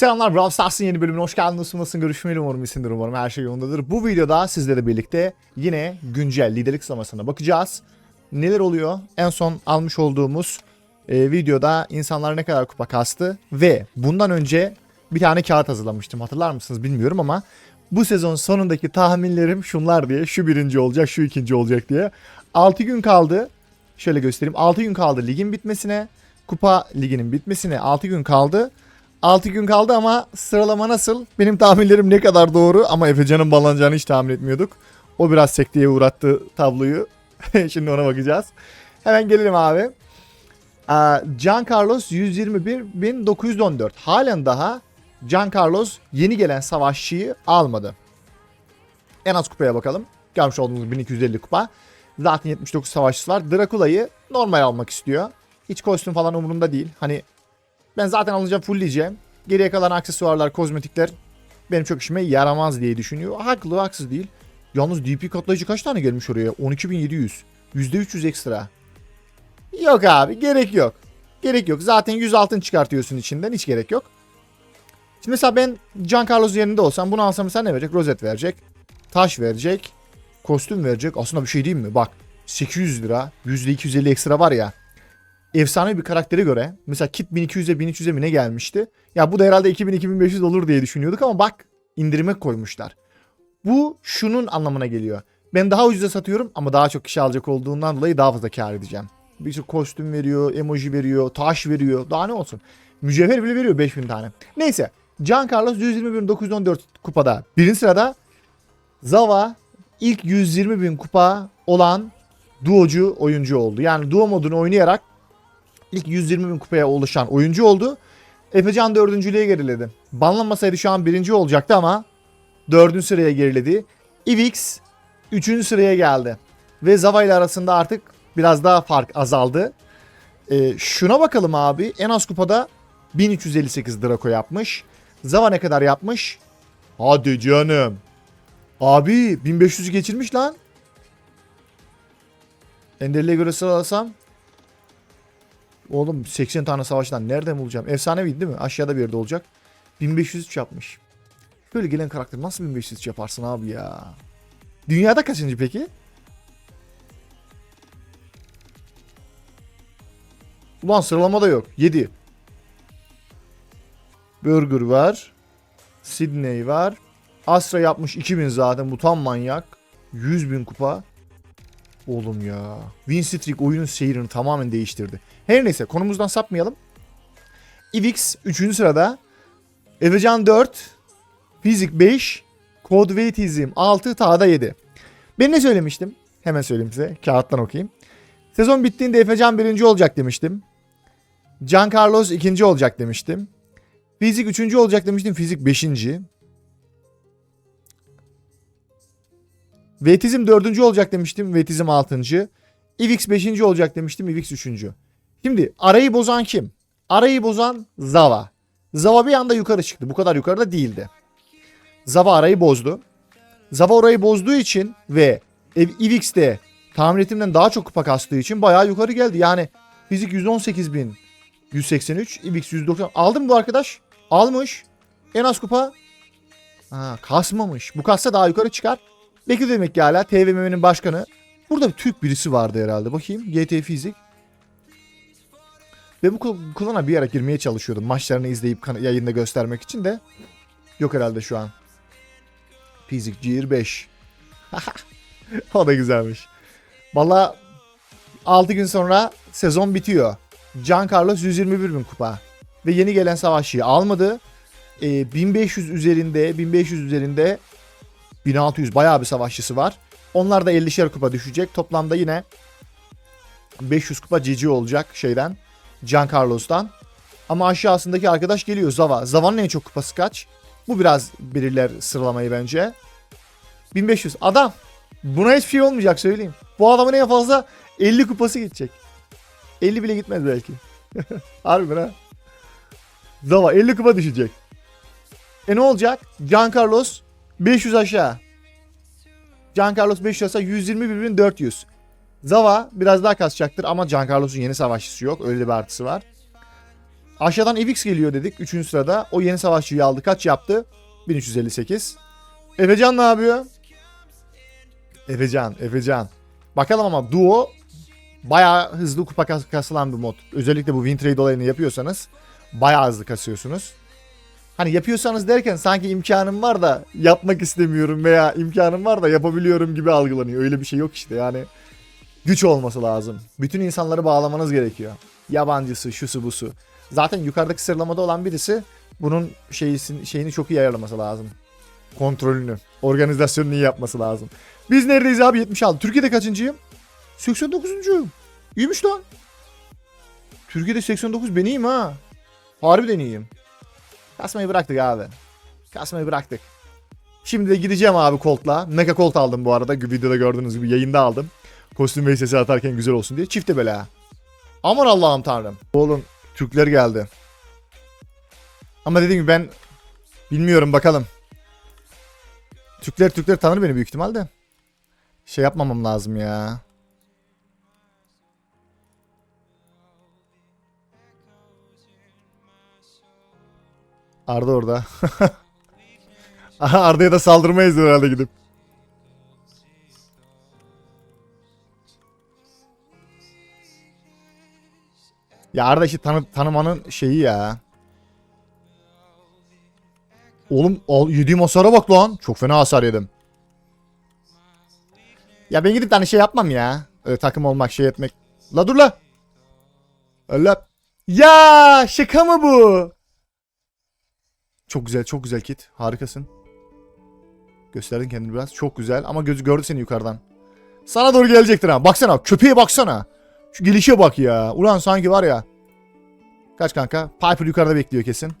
Selamlar Brawl Stars'ın yeni bölümüne hoş geldin. Nasılsın, nasılsın? Görüşmeli umarım iyisindir umarım. Her şey yolundadır. Bu videoda sizlerle birlikte yine güncel liderlik sıralamasına bakacağız. Neler oluyor? En son almış olduğumuz e, videoda insanlar ne kadar kupa kastı ve bundan önce bir tane kağıt hazırlamıştım. Hatırlar mısınız bilmiyorum ama bu sezon sonundaki tahminlerim şunlar diye. Şu birinci olacak, şu ikinci olacak diye. 6 gün kaldı. Şöyle göstereyim. 6 gün kaldı ligin bitmesine. Kupa liginin bitmesine 6 gün kaldı. 6 gün kaldı ama sıralama nasıl? Benim tahminlerim ne kadar doğru ama Efecan'ın ballanacağını hiç tahmin etmiyorduk. O biraz sekteye uğrattı tabloyu. Şimdi ona bakacağız. Hemen gelelim abi. Can Carlos 121.914. Halen daha Can Carlos yeni gelen savaşçıyı almadı. En az kupaya bakalım. Görmüş olduğunuz 1250 kupa. Zaten 79 savaşçısı var. Drakula'yı normal almak istiyor. Hiç kostüm falan umurunda değil. Hani ben zaten alacağım fullleyeceğim. Geriye kalan aksesuarlar, kozmetikler benim çok işime yaramaz diye düşünüyor. Haklı, haksız değil. Yalnız DP katlayıcı kaç tane gelmiş oraya? 12.700. %300 ekstra. Yok abi gerek yok. Gerek yok. Zaten 100 altın çıkartıyorsun içinden. Hiç gerek yok. Şimdi mesela ben Can Carlos yerinde olsam bunu alsam mesela ne verecek? Rozet verecek. Taş verecek. Kostüm verecek. Aslında bir şey diyeyim mi? Bak 800 lira. %250 ekstra var ya efsane bir karaktere göre mesela kit 1200'e 1300'e mi ne gelmişti? Ya bu da herhalde 2000-2500 olur diye düşünüyorduk ama bak indirime koymuşlar. Bu şunun anlamına geliyor. Ben daha ucuza satıyorum ama daha çok kişi alacak olduğundan dolayı daha fazla kar edeceğim. Bir sürü kostüm veriyor, emoji veriyor, taş veriyor. Daha ne olsun. Mücevher bile veriyor 5000 tane. Neyse. Can Carlos 120.914 kupada. Birinci sırada Zava ilk 120 bin kupa olan duocu oyuncu oldu. Yani duo modunu oynayarak ilk 120 bin kupaya ulaşan oyuncu oldu. Efecan dördüncülüğe geriledi. Banlanmasaydı şu an birinci olacaktı ama dördüncü sıraya geriledi. Ivix üçüncü sıraya geldi. Ve Zava ile arasında artık biraz daha fark azaldı. Ee, şuna bakalım abi. En az kupada 1358 Draco yapmış. Zava ne kadar yapmış? Hadi canım. Abi 1500'ü geçirmiş lan. Enderli'ye göre sıralasam Oğlum 80 tane savaştan nereden bulacağım? Efsanevi değil mi? Aşağıda bir yerde olacak. 1503 yapmış. Böyle gelen karakter nasıl 1503 yaparsın abi ya? Dünyada kaçıncı peki? Ulan sıralama da yok. 7. Burger var. Sydney var. Astra yapmış 2000 zaten. Bu tam manyak. 100 bin kupa. Oğlum ya. Win streak oyunun seyrini tamamen değiştirdi. Her neyse konumuzdan sapmayalım. Ivix 3. sırada. Efecan 4. Fizik 5. Code Weightism 6. Ta'da 7. Ben ne söylemiştim? Hemen söyleyeyim size. Kağıttan okuyayım. Sezon bittiğinde Efecan 1. olacak demiştim. Can Carlos 2. olacak demiştim. Fizik 3. olacak demiştim. Fizik 5. Vetizm 4. olacak demiştim. Vetizm 6. Ivix 5. olacak demiştim. Ivix 3. Şimdi arayı bozan kim? Arayı bozan Zava. Zava bir anda yukarı çıktı. Bu kadar yukarıda değildi. Zava arayı bozdu. Zava orayı bozduğu için ve Ivix de tahmin ettiğimden daha çok kupa kastığı için bayağı yukarı geldi. Yani fizik 118 bin 183, Ivix 190. Aldı mı bu arkadaş? Almış. En az kupa ha, kasmamış. Bu kassa daha yukarı çıkar. Bekle demek ki hala TVMM'nin başkanı. Burada bir Türk birisi vardı herhalde. Bakayım. GT Fizik. Ve bu klana bir ara girmeye çalışıyordum. Maçlarını izleyip yayında göstermek için de. Yok herhalde şu an. Fizik Gear 5. o da güzelmiş. Valla 6 gün sonra sezon bitiyor. Can Carlos 121 bin kupa. Ve yeni gelen savaşçıyı almadı. Ee, 1500 üzerinde 1500 üzerinde 1600 bayağı bir savaşçısı var. Onlar da 50'şer kupa düşecek. Toplamda yine 500 kupa cici olacak şeyden. Can Carlos'tan. Ama aşağısındaki arkadaş geliyor Zava. Zava'nın en çok kupası kaç? Bu biraz belirler sıralamayı bence. 1500. Adam. Buna hiçbir şey olmayacak söyleyeyim. Bu adamın en fazla 50 kupası gidecek. 50 bile gitmez belki. Harbi ha. Zava 50 kupa düşecek. E ne olacak? Can Carlos 500 aşağı. Can Carlos 500 aşağı 121.400. Zava biraz daha kasacaktır ama Can Carlos'un yeni savaşçısı yok. Öyle bir artısı var. Aşağıdan FX geliyor dedik 3. sırada. O yeni savaşçıyı aldı. Kaç yaptı? 1358. Efecan ne yapıyor? Efecan, Efecan. Bakalım ama Duo bayağı hızlı kupa kas- kasılan bir mod. Özellikle bu win olayını yapıyorsanız bayağı hızlı kasıyorsunuz. Hani yapıyorsanız derken sanki imkanım var da yapmak istemiyorum veya imkanım var da yapabiliyorum gibi algılanıyor. Öyle bir şey yok işte yani. Güç olması lazım. Bütün insanları bağlamanız gerekiyor. Yabancısı, şusu busu. Zaten yukarıdaki sıralamada olan birisi bunun şeyini, şeyini çok iyi ayarlaması lazım. Kontrolünü, organizasyonunu iyi yapması lazım. Biz neredeyiz abi 76. Türkiye'de kaçıncıyım? 89. İyiymiş lan. Türkiye'de 89 ben iyiyim ha. Harbiden iyiyim. Kasmayı bıraktık abi. Kasmayı bıraktık. Şimdi de gideceğim abi Colt'la. Mecha Colt aldım bu arada. Videoda gördüğünüz gibi yayında aldım. Kostüm ve sesi atarken güzel olsun diye. Çifte bela. Aman Allah'ım tanrım. Oğlum Türkler geldi. Ama dediğim gibi ben bilmiyorum bakalım. Türkler Türkler tanır beni büyük ihtimalle. Şey yapmamam lazım ya. Arda orada. Arda'ya da saldırmayız herhalde gidip. Ya Arda işte tanı tanımanın şeyi ya. Oğlum al, yediğim hasara bak lan. Çok fena hasar yedim. Ya ben gidip de hani şey yapmam ya. Öyle takım olmak şey etmek. La dur la. Allah. Ya şaka mı bu? Çok güzel çok güzel kit. Harikasın. Gösterdin kendini biraz. Çok güzel ama gözü gördü seni yukarıdan. Sana doğru gelecektir ha. Baksana köpeğe baksana. Şu gelişe bak ya. Ulan sanki var ya. Kaç kanka? Piper yukarıda bekliyor kesin.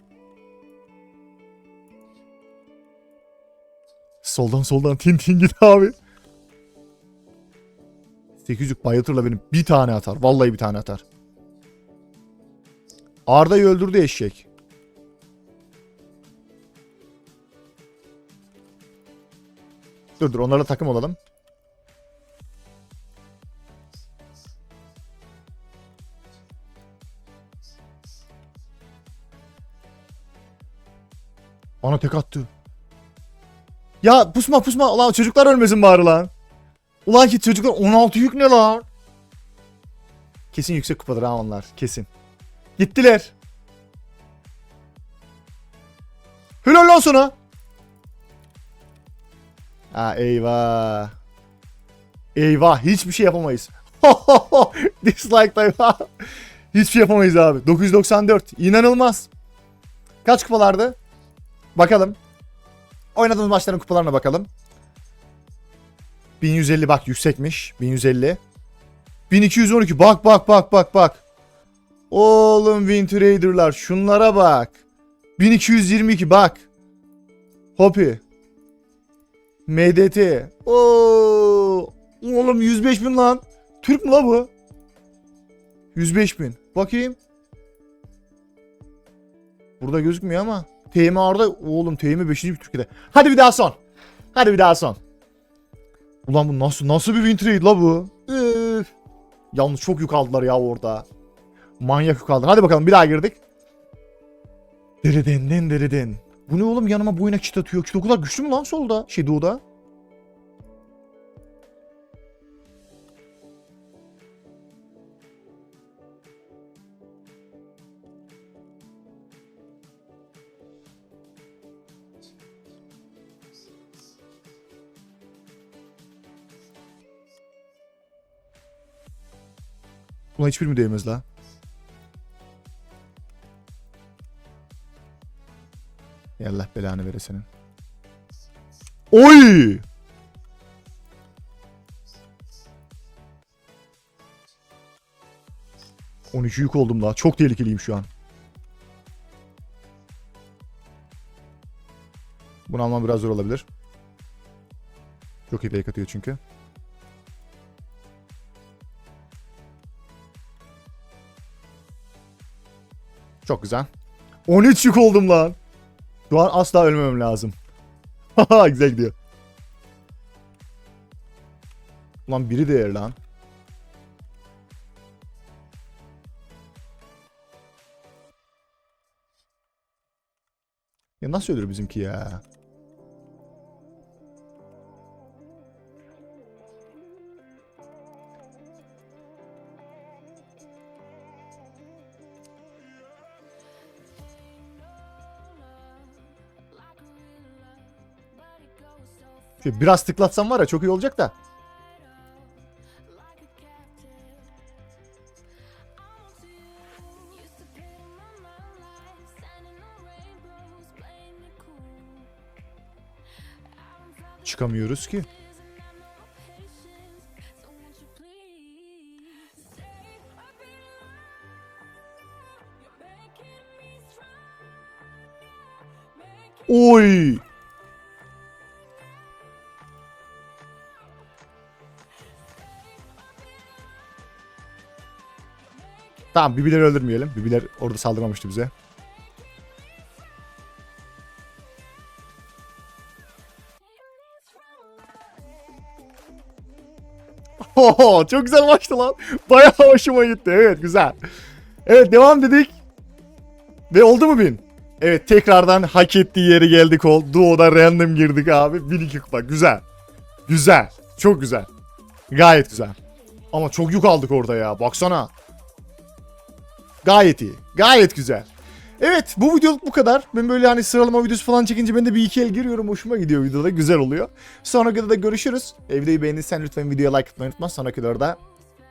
Soldan soldan tin tin git abi. 800 bayıltırla benim bir tane atar. Vallahi bir tane atar. Arda'yı öldürdü eşek. Dur dur onlarla takım olalım. Bana tek attı. Ya pusma pusma. Ulan çocuklar ölmesin bari lan. Ulan ki çocuklar 16 yük ne lan? Kesin yüksek kupadır ha onlar. Kesin. Gittiler. Helal lan sana. Ha eyvah. Eyvah hiçbir şey yapamayız. Dislike tayfa. Hiçbir şey yapamayız abi. 994. İnanılmaz. Kaç kupalardı? Bakalım. Oynadığımız maçların kupalarına bakalım. 1150 bak yüksekmiş. 1150. 1212 bak bak bak bak bak. Oğlum Winter Raider'lar şunlara bak. 1222 bak. Hopi. MDT. Oo. Oğlum 105 bin lan. Türk mü la bu? 105 bin. Bakayım. Burada gözükmüyor ama. TM Arda. Oğlum TM 5. Türkiye'de. Hadi bir daha son. Hadi bir daha son. Ulan bu nasıl nasıl bir win trade la bu? Üf. Yalnız çok yük aldılar ya orada. Manyak yük aldılar. Hadi bakalım bir daha girdik. Dereden den dereden. Bu ne oğlum yanıma boyuna kit atıyor. Kit o kadar güçlü mü lan solda? Şey doğuda. Ulan hiçbir mi değmez la? Allah belanı vere. Oy! On iki yük oldum la. Çok tehlikeliyim şu an. Bunu almam biraz zor olabilir. Çok iyi fake atıyor çünkü. Çok güzel. 13 yük oldum lan. Şu an asla ölmemem lazım. Haha güzel gidiyor. Ulan biri değer lan. Ya nasıl ölür bizimki ya? Biraz tıklatsam var ya çok iyi olacak da. Çıkamıyoruz ki. Tamam bibileri öldürmeyelim. Bibiler orada saldırmamıştı bize. Oho, çok güzel maçtı lan. Bayağı hoşuma gitti. Evet güzel. Evet devam dedik. Ve oldu mu bin? Evet tekrardan hak ettiği yere geldik ol. Duo'da random girdik abi. 1002 kupa. Güzel. Güzel. Çok güzel. Gayet güzel. Ama çok yük aldık orada ya. Baksana. Gayet iyi. Gayet güzel. Evet bu videoluk bu kadar. Ben böyle hani sıralama videosu falan çekince ben de bir iki el giriyorum. Hoşuma gidiyor videoda. Güzel oluyor. Sonraki videoda görüşürüz. E, videoyu beğendiysen lütfen videoya like atmayı unutma. Sonraki videoda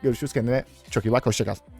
görüşürüz. Kendine çok iyi bak. Hoşçakal.